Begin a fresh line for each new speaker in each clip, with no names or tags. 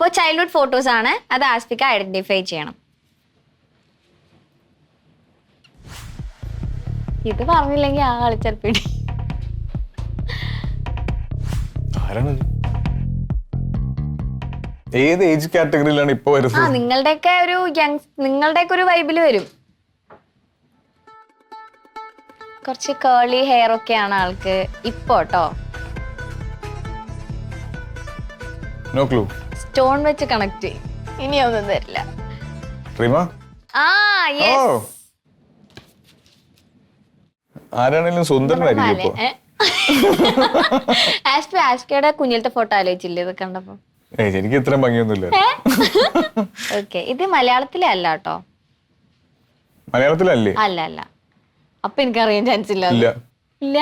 അപ്പോൾ childhood photos ആണ് അത് ആസ്പിക്ക ഐഡന്റിഫൈ ചെയ്യണം. ഇത് പറഞ്ഞില്ലെങ്കിൽ ആ
കളിച്ചെറുപ്പിടി ഏത് ഏജ് കാറ്റഗറിയിലാണ് ഇപ്പൊ
ആ
വരുന്നത്
നിങ്ങളുടെയൊക്കെ ഒരു യങ് നിങ്ങളുടെയൊക്കെ ഒരു വൈബിൽ വരും. കുറച്ച് കേളി ഹെയർ ഒക്കെയാണ് ആൾക്ക് ഇപ്പോട്ടോ
നോ ക്ലൂ
സ്റ്റോൺ വെച്ച് കണക്ട് ചെയ്യും. ഒന്നും തരില്ല.
റീമ?
ആ
ഓ.
യെസ്
ആരാണെങ്കിലും സുന്ദരനായിരിക്കും ഇപ്പൊ.
ആസ്പി ആസ്പിയുടെ കുഞ്ഞിലത്തെ ഫോട്ടോ ആലോചിച്ചില്ലേ ഇത് കണ്ടപ്പോ?
ഏയ് എനിക്ക് ഇത്രയും ഭംഗിയൊന്നുമില്ല.
ഓക്കെ ഇത് മലയാളത്തിലെ അല്ല കേട്ടോ?
മലയാളത്തിലല്ലേ?
അല്ല അല്ല. അപ്പൊ എനിക്ക് അറിയാൻ ചാൻസ് ഇല്ല.
ഇല്ല.
ഇല്ല?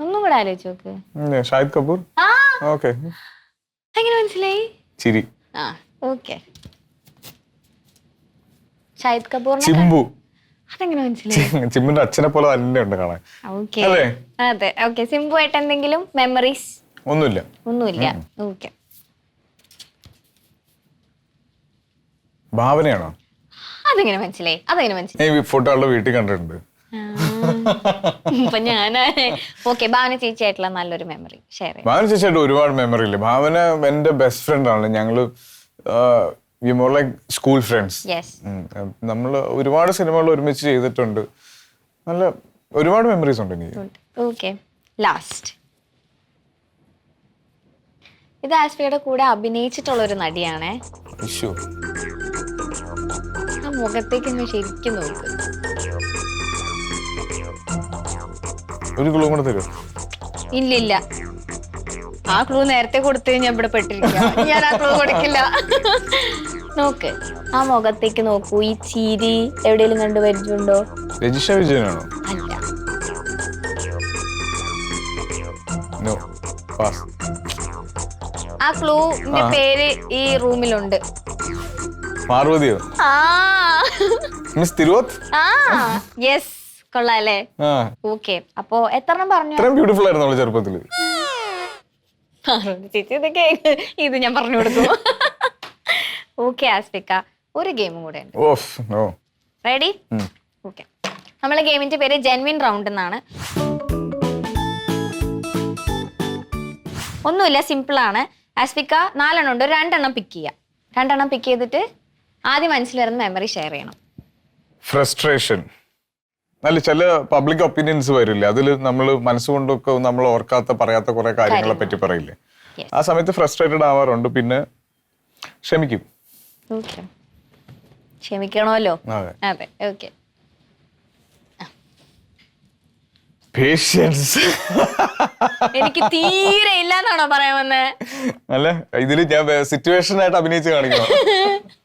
ഒന്നും കൂടെ ആലോചിച്ച് നോക്ക്.
ഉം, ഷാഹിദ് കപൂർ?
ആ.
ഓക്കെ.
എങ്ങനെ മനസ്സിലായി?
ചിരി.
ആ ഓക്കെ. ഷാഹിദ് കപൂറിനെ
ചിമ്പു.
അതെങ്ങനെ മനസ്സിലായി?
ചിമ്മിന്റെ അച്ഛനെ പോലെ തന്നെ ഉണ്ട് കാണാൻ.
ഓക്കെ.
അല്ലേ?
അതെ ഓക്കെ. സിംബു ആയിട്ട് എന്തെങ്കിലും മെമ്മറീസ്
ഒന്നുമില്ല.
ഒന്നുമില്ല. ഓക്കെ.
ഭാവനയാണോ?
അതെങ്ങനെ മനസ്സിലായി? അതെങ്ങനെ മനസ്സിലായി?
ഫോട്ടോ ആളുടെ വീട്ടിൽ കണ്ടിട്ടുണ്ട്.
അപ്പൊ ഞാൻ ഓക്കെ ഭാവന ചേച്ചിയായിട്ടുള്ള നല്ലൊരു മെമ്മറി ഷെയർ ചെയ്യാം.
ഭാവന ചേച്ചിയായിട്ട് ഒരുപാട് മെമ്മറി ഇല്ല? ഭാവന എന്റെ ബെസ്റ്റ് ഫ്രണ്ട് ആണ്. ഞങ്ങൾ we more like school friends നമ്മൾ ഒരുപാട് സിനിമകൾ ഒരുമിച്ച് ചെയ്തിട്ടുണ്ട്. നല്ല ഒരുപാട് മെമ്മറീസ് ഉണ്ട് എനിക്ക്.
ഓക്കെ. ലാസ്റ്റ് ഇത് ആസ്മിയുടെ കൂടെ അഭിനയിച്ചിട്ടുള്ള ഒരു നടിയാണേ ആ മുഖത്തേക്ക് ശരിക്കും നോക്ക്.
ഒരു ക്ലൂ കൂടെ തരുമോ
ഇല്ലില്ല. ആ ക്ലൂ നേരത്തെ കൊടുത്തു ഞാൻ ഇവിടെ പെട്ടിരിക്കുക. ഞാൻ ആ ക്ലൂ കൊടുക്കില്ല. നോക്ക്. ആ മുഖത്തേക്ക് നോക്കൂ. ഈ ചീരി എവിടെയെങ്കിലും കണ്ടു പരിചയമുണ്ടോ?
രജിഷ വിജയനാണോ?
അല്ല.
നോ പാസ്
ആ ക്ലൂന്റെ പേര് ഈ റൂമിലുണ്ട്.
പാർവതിയോ?
ആ.
മിസ് തിരുവോത്ത്?
ആ. യെസ് കൊള്ളാല്ലേ? ഓക്കെ എത്ര എത്രണ്ണം പറഞ്ഞു?
ഇത്രയും ബ്യൂട്ടിഫുൾ ആയിരുന്നു അവൾ
ചെറുപ്പത്തിൽ. ചേച്ചി ഇത് കേക്ക് ഇത് ഞാൻ പറഞ്ഞു കൊടുക്കും ഓക്കെ ആസ്പിക്ക. ഒരു ഗെയിം കൂടെ ഉണ്ട്. റെഡി. ഓക്കെ നമ്മളെ ഗെയിമിന്റെ പേര് ജെൻവിൻ റൗണ്ട് എന്നാണ്. ഒന്നുമില്ല സിമ്പിൾ ആണ്. ആസ്പിക്ക നാലെണ്ണം ഉണ്ട്. ഒരു രണ്ടെണ്ണം പിക്ക് ചെയ്യാം. രണ്ടെണ്ണം പിക്ക് ചെയ്തിട്ട് ആദ്യം മനസ്സിൽ വരുന്ന മെമ്മറി ഷെയർ ചെയ്യണം.
ഫ്രസ്ട്രേഷൻ അല്ല ചില പബ്ലിക് ഒപ്പീനിയൻസ് വരില്ലേ? അതിൽ നമ്മൾ മനസ്സുകൊണ്ടൊക്കെ നമ്മൾ ഓർക്കാത്ത പറയാത്ത കുറെ കാര്യങ്ങളെ പറ്റി പറയില്ലേ? ആ സമയത്ത് ഫ്രസ്ട്രേറ്റഡ് ആവാറുണ്ട്. പിന്നെ ക്ഷമിക്കും.
ക്ഷമിക്കണമല്ലോ?
അതെ.
അതെ ഓക്കെ.
പേഷ്യൻസ്
എനിക്ക് തീരെ ഇല്ലാന്നാണോ പറയാൻ വന്നേ?
അല്ല ഇതിൽ ഞാൻ സിറ്റുവേഷൻ ആയിട്ട് അഭിനയിച്ച് കാണിക്കണം.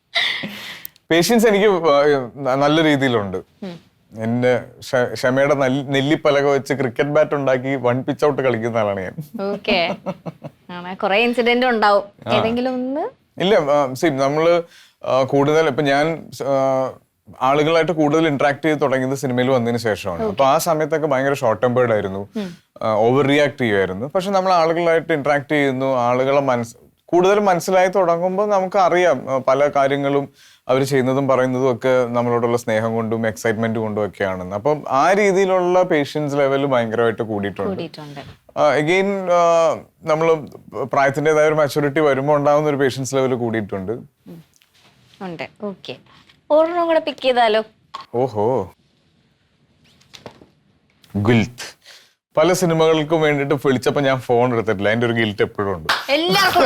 പേഷ്യൻസ് എനിക്ക് നല്ല രീതിയിലുണ്ട്. എന്റെ ക്ഷ- ക്ഷമയുടെ നെല്ലിപ്പലക വെച്ച് ക്രിക്കറ്റ് ബാറ്റ് ഉണ്ടാക്കി വൺ പിച്ച് ഔട്ട് കളിക്കുന്ന ആളാണ് ഞാൻ.
ഓക്കെ ആണ്. കുറെ ഇൻസിഡന്റ് ഉണ്ടാവും. ഏതെങ്കിലും ഒന്ന്?
ഇല്ല സി നമ്മൾ കൂടുതൽ ഇപ്പൊ ഞാൻ ആളുകളായിട്ട് കൂടുതൽ ഇന്ററാക്ട് ചെയ്ത് തുടങ്ങിയത് സിനിമയിൽ വന്നതിന് ശേഷമാണ്. അപ്പൊ ആ സമയത്തൊക്കെ ഭയങ്കര ഷോർട്ട് ടെമ്പേർഡ് ആയിരുന്നു ഓവർ റിയാക്ട് ചെയ്യുമായിരുന്നു. പക്ഷെ നമ്മൾ ആളുകളായിട്ട് ഇന്ററാക്ട് ചെയ്യുന്നു. ആളുകളെ മനസ് കൂടുതൽ മനസ്സിലായി തുടങ്ങുമ്പോൾ നമുക്ക് അറിയാം പല കാര്യങ്ങളും അവർ ചെയ്യുന്നതും പറയുന്നതും ഒക്കെ നമ്മളോടുള്ള സ്നേഹം കൊണ്ടും എക്സൈറ്റ്മെന്റ് കൊണ്ടും ഒക്കെയാണെന്ന്. അപ്പം ആ രീതിയിലുള്ള പേഷ്യൻസ് ലെവൽ ഭയങ്കരമായിട്ട് കൂടിയിട്ടുണ്ട്. അഗെയിൻ നമ്മൾ പ്രായത്തിന്റെതായ ഒരു മെച്ചൂരിറ്റി വരുമ്പോൾ ഉണ്ടാകുന്ന ഒരു പേഷ്യൻസ് ലെവൽ കൂടിയിട്ടുണ്ട്.
ഉണ്ട്. ഓക്കെ. ഒരെണ്ണം കൂടെ പിക്ക് ചെയ്താലോ?
ഓഹോ. ഗിൽറ്റ് പല സിനിമകൾക്കും വേണ്ടിയിട്ട് വിളിച്ചപ്പോൾ ഞാൻ ഫോൺ എടുത്തിട്ടില്ല. അതിന്റെ ഒരു ഗിൽറ്റ് എപ്പോഴും ഉണ്ട്.
എല്ലാവർക്കും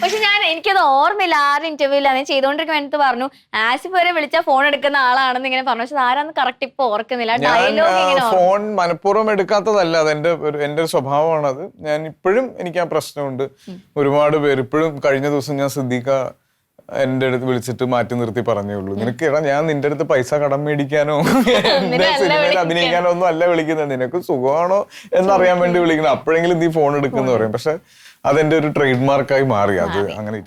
പക്ഷെ ഞാൻ എനിക്കത് ഓർമ്മയില്ല. ആറ് ഇന്റർവ്യൂല ഞാൻ ചെയ്തുകൊണ്ടിരിക്കുമ്പോൾ എടുത്ത് പറഞ്ഞു ആസിഫ് വരെ വിളിച്ചാൽ ഫോൺ എടുക്കുന്ന ആളാണെന്ന് ഇങ്ങനെ പറഞ്ഞു. പക്ഷെ ആരാന്ന് കറക്റ്റ് ഇപ്പൊ ഓർക്കുന്നില്ല. ഡയലോഗ് ഇങ്ങനെ
ഫോൺ മനഃപൂർവം എടുക്കാത്തതല്ല. അതെന്റെ ഒരു എന്റെ ഒരു സ്വഭാവമാണത് ഞാൻ ഇപ്പോഴും എനിക്ക് ആ പ്രശ്നമുണ്ട്. ഒരുപാട് പേര് ഇപ്പോഴും കഴിഞ്ഞ ദിവസം ഞാൻ ശ്രദ്ധിക്ക എന്റെ അടുത്ത് വിളിച്ചിട്ട് മാറ്റി നിർത്തി പറഞ്ഞേ ഉള്ളൂ. നിനക്ക് എടാ ഞാൻ നിന്റെ അടുത്ത് പൈസ കടം മേടിക്കാനോ? എന്റെ സിനിമയിൽ. അഭിനയിക്കാനോ ഒന്നും അല്ല വിളിക്കുന്നത്. നിനക്ക് സുഖമാണോ എന്നറിയാൻ വേണ്ടി വിളിക്കണം അപ്പോഴെങ്കിലും നീ ഫോൺ എടുക്കുന്നു പറയും. പക്ഷെ അതെന്റെ ഒരു ട്രേഡ് മാർക്കായി മാറി. അത് അങ്ങനെ